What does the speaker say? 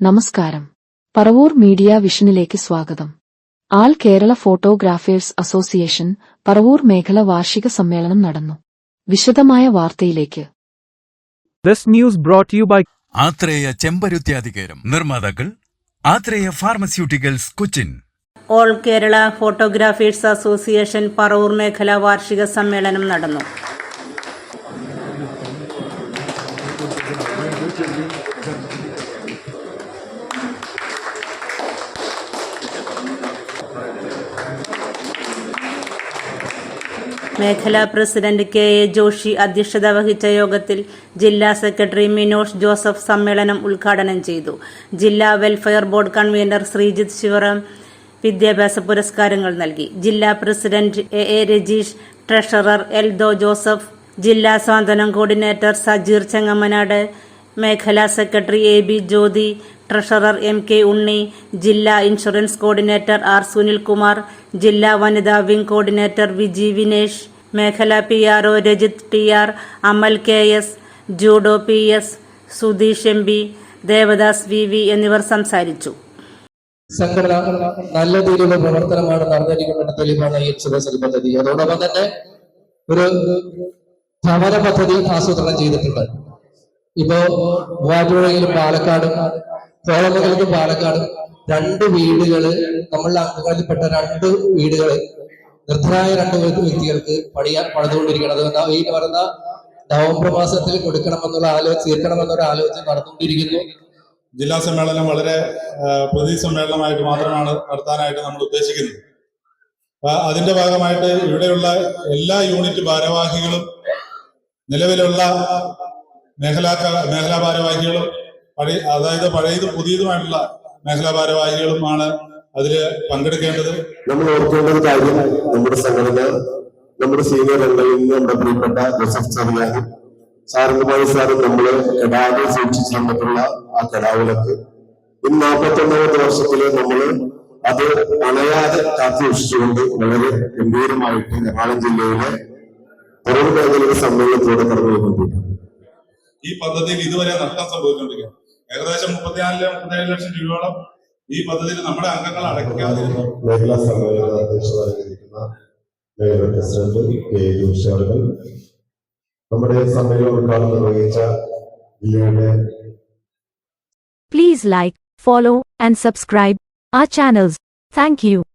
നമസ്കാരം. പറവൂർ മീഡിയ വിഷനിലേക്ക് സ്വാഗതം. All Kerala photographers association Paravur മേഖല വാർഷിക സമ്മേളനം നടന്നു. വിശദമായ വാർത്തയിലേക്ക്. This news brought you by Athreya ചെമ്പരുത്യാധികാരം നിർമ്മാതാക്കൾ Athreya pharmaceuticals Cochin. All Kerala photographers association Paravur മേഖല വാർഷിക സമ്മേളനം നടന്നു. മേഖലാ പ്രസിഡന്റ് കെ എ ജോഷി അധ്യക്ഷത വഹിച്ച യോഗത്തിൽ ജില്ലാ സെക്രട്ടറി മിനോഷ് ജോസഫ് സമ്മേളനം ഉദ്ഘാടനം ചെയ്തു. ജില്ലാ welfare board convener Sreejith Sivaram വിദ്യാഭ്യാസ പുരസ്കാരങ്ങൾ നൽകി. ജില്ലാ president A A Rajeesh treasurer Eldho Joseph ജില്ലാ സ്വാന്തനം കോർഡിനേറ്റർ സജീർ ചെങ്ങമ്മനാട് മേഖലാ secretary A B Jyothi treasurer M K Unni ജില്ലാ ഇൻഷുറൻസ് കോർഡിനേറ്റർ ആർ സുനിൽകുമാർ ജില്ലാ വനിതാ വിംഗ് കോർഡിനേറ്റർ വിജി വിനേഷ് മേഖലാ P R O Rajith T R Amal K S Judo P S Sudheesh M P Devadas V V എന്നിവർ സംസാരിച്ചു. സംഘടന നല്ല രീതിയിലുള്ള പ്രവർത്തനമാണ് നടന്നിരിക്കുന്ന തെളിവാണ് ഈ ശുഭശ്രീ പദ്ധതി. അതോടൊപ്പം തന്നെ ഒരു ഭവന പദ്ധതി ആസൂത്രണം ചെയ്തിട്ടുണ്ട്. ഇപ്പോ മൂവാറ്റുപുഴയിലും പാലക്കാടും കോളമംഗലത്തും പാലക്കാടും രണ്ട് വീടുകൾ നമ്മളുടെ അംഗങ്ങളിൽപ്പെട്ട രണ്ട് വീടുകൾ നിർദ്ധനായ രണ്ട് വ്യക്തികൾക്ക് പണിയാൻ പണിതുകൊണ്ടിരിക്കണം അതുകൊണ്ട് ഈ പറഞ്ഞ നവംബർ മാസത്തിൽ കൊടുക്കണമെന്നുള്ള ആലോചന തീർക്കണമെന്നൊരു ആലോചന നടന്നുകൊണ്ടിരിക്കുന്നു. ജില്ലാ സമ്മേളനം വളരെ പ്രതി സമ്മേളനമായിട്ട് മാത്രമാണ് നടത്താനായിട്ട് നമ്മൾ ഉദ്ദേശിക്കുന്നത്. അതിന്റെ ഭാഗമായിട്ട് ഇവിടെയുള്ള എല്ലാ യൂണിറ്റ് ഭാരവാഹികളും നിലവിലുള്ള മേഖലാ മേഖലാ ഭാരവാഹികളും പഴയ അതായത് പഴയതും പുതിയതുമായിട്ടുള്ള മേഖലാ ഭാരവാഹികളുമാണ് അതിൽ പങ്കെടുക്കേണ്ടത്. നമ്മൾ ഓർക്കേണ്ട ഒരു കാര്യം നമ്മുടെ സംഘടന നമ്മുടെ സീനിയർ അംഗങ്ങളിൽ നിന്ന് നമ്മുടെ പ്രിയപ്പെട്ട ജോസഫ് ചെറിയാനും സാരംഗമായി സാറും നമ്മൾ കെടാതെ സൂക്ഷിച്ചു തന്നിട്ടുള്ള ആ കെടാവുലക്ക്. ഇന്ന് നാൽപ്പത്തൊന്നാമത്തെ വർഷത്തിൽ നമ്മൾ അത് അണയാതെ കാത്തു സൂക്ഷിച്ചുകൊണ്ട് വളരെ ഗംഭീരമായിട്ട് എറണാകുളം ജില്ലയിലെ പുറം മേഖലയുടെ സമ്മേളനത്തിലൂടെ കടന്നു പോയിക്കൊണ്ടിരിക്കുന്നു ഈ പദ്ധതിയിൽ ഇതുവരെ നഷ്ടം സംഭവിച്ചുകൊണ്ടിരിക്കുകയാണ് ഏകദേശം മുപ്പത്തിനാല് മുപ്പത്തേഴ് ലക്ഷം രൂപയോളം ഈ പദ്ധതിയിൽ നമ്മുടെ അംഗങ്ങൾ അടയ്ക്കാതിരുന്നു മേഖലാ സമ്മേളന അധ്യക്ഷനായിരിക്കുന്ന മേഖല പ്രസിഡന്റ് കെ ജോഷി നമ്മുടെ സമ്മേളനം ഉദ്ഘാടനം നിർവഹിച്ച ജില്ലയുടെ Please like, follow, and subscribe our channels. Thank you.